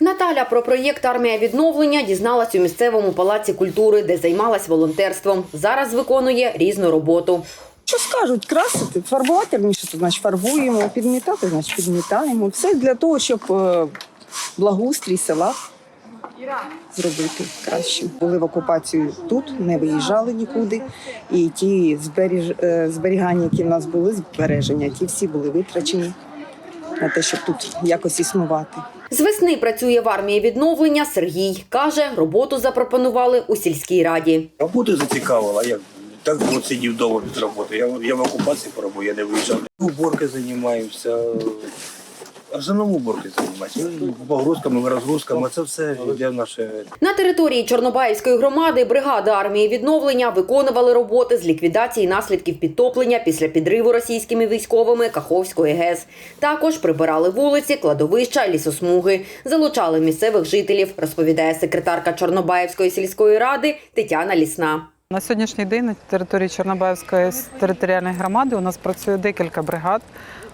Наталя про проєкт Армія відновлення дізналась у місцевому палаці культури, де займалась волонтерством. Зараз виконує різну роботу. Що скажуть, красити, фарбувати раніше, то значить фарбуємо, підмітати, значить підмітаємо. Все для того, щоб е, благоустрій села зробити краще. Були в окупації тут, не виїжджали нікуди. І ті зберіж... е, зберігання, які в нас були, збереження, ті всі були витрачені на те, щоб тут якось існувати. З весни працює в армії відновлення Сергій. Каже, роботу запропонували у сільській раді. Робота зацікавила, Я так от сидів вдома від роботи. Я, я в окупації пробую, я не виїжджав. Уборки займаюся. Основному уборки займаюся. Ну, Погрузками, розгрузками, це все для нашої На території Чорнобаївської громади бригада армії відновлення виконували роботи з ліквідації наслідків підтоплення після підриву російськими військовими Каховської ГЕС. Також прибирали вулиці, кладовища, лісосмуги, залучали місцевих жителів, розповідає секретарка Чорнобаївської сільської ради Тетяна Лісна. На сьогоднішній день на території Чорнобаївської територіальної громади у нас працює декілька бригад.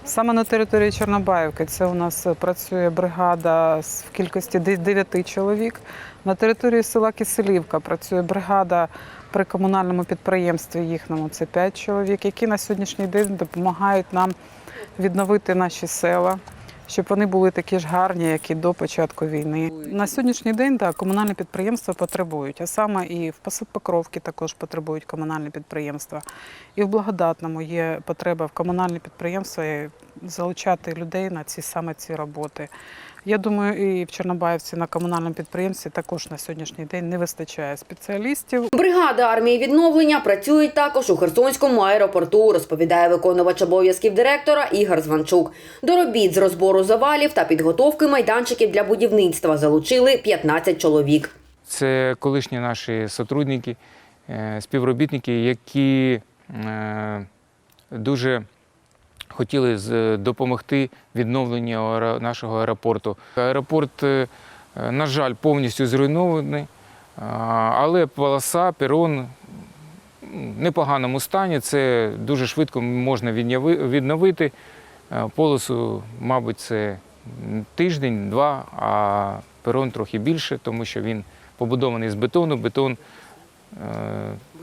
Саме на території Чорнобаївки це у нас працює бригада в кількості 9 чоловік. На території села Киселівка працює бригада при комунальному підприємстві їхньому це 5 чоловік, які на сьогоднішній день допомагають нам відновити наші села. Щоб вони були такі ж гарні, як і до початку війни. На сьогоднішній день так, комунальні підприємства потребують, а саме і в Покровки також потребують комунальні підприємства. І в Благодатному є потреба в комунальні підприємства залучати людей на ці саме ці роботи. Я думаю, і в Чорнобаївці на комунальному підприємстві також на сьогоднішній день не вистачає спеціалістів. Бригада армії відновлення працюють також у Херсонському аеропорту, розповідає виконувач обов'язків директора Ігор Званчук. До робіт з розбору завалів та підготовки майданчиків для будівництва залучили 15 чоловік. Це колишні наші сотрудники, е, співробітники, які е, дуже хотіли допомогти відновленню нашого аеропорту. Аеропорт, е, е, на жаль, повністю зруйнований, але полоса, перон в непоганому стані. Це дуже швидко можна відновити. Е, Полосу, мабуть, це тиждень-два, а перон трохи більше, тому що він побудований з бетону. Бетон е,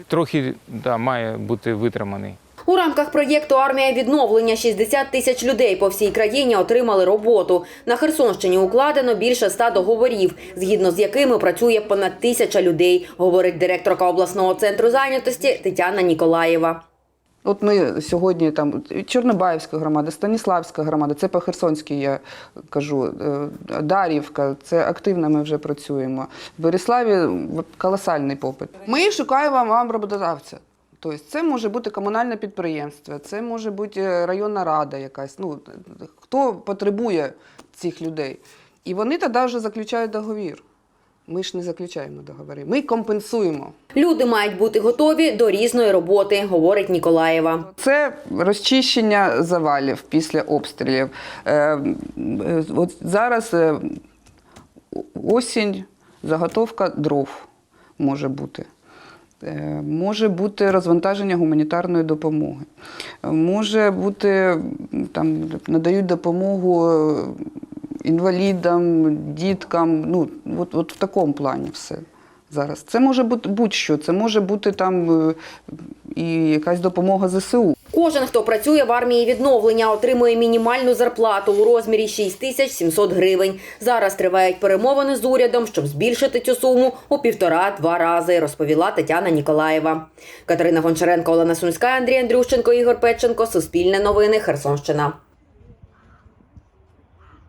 трохи да, має бути витриманий. У рамках проєкту Армія відновлення 60 тисяч людей по всій країні отримали роботу. На Херсонщині укладено більше 100 договорів, згідно з якими працює понад тисяча людей, говорить директорка обласного центру зайнятості Тетяна Ніколаєва. От ми сьогодні там Чорнобаївська громада, Станіславська громада, це по Херсонській, я кажу, е, Дарівка, це активно ми вже працюємо. В Береславі колосальний попит. Ми шукаємо вам роботодавця. Тобто це може бути комунальне підприємство, це може бути е, районна рада якась. Ну, хто потребує цих людей. І вони тоді вже заключають договір. Ми ж не заключаємо договори, ми компенсуємо. Люди мають бути готові до різної роботи, говорить Ніколаєва. Це розчищення завалів після обстрілів. Е, е, От зараз осінь, заготовка дров може бути. Е, Може бути розвантаження гуманітарної допомоги. Е, Може бути там надають допомогу е, інвалідам, діткам. Ну, от, от в такому плані все зараз. Це може бути будь-що, це може бути там і якась допомога ЗСУ. Кожен, хто працює в армії відновлення, отримує мінімальну зарплату у розмірі 6 тисяч 700 гривень. Зараз тривають перемовини з урядом, щоб збільшити цю суму у півтора-два рази, розповіла Тетяна Ніколаєва. Катерина Гончаренко, Олена Сумська, Андрій Андрющенко, Ігор Петченко. Суспільне новини. Херсонщина.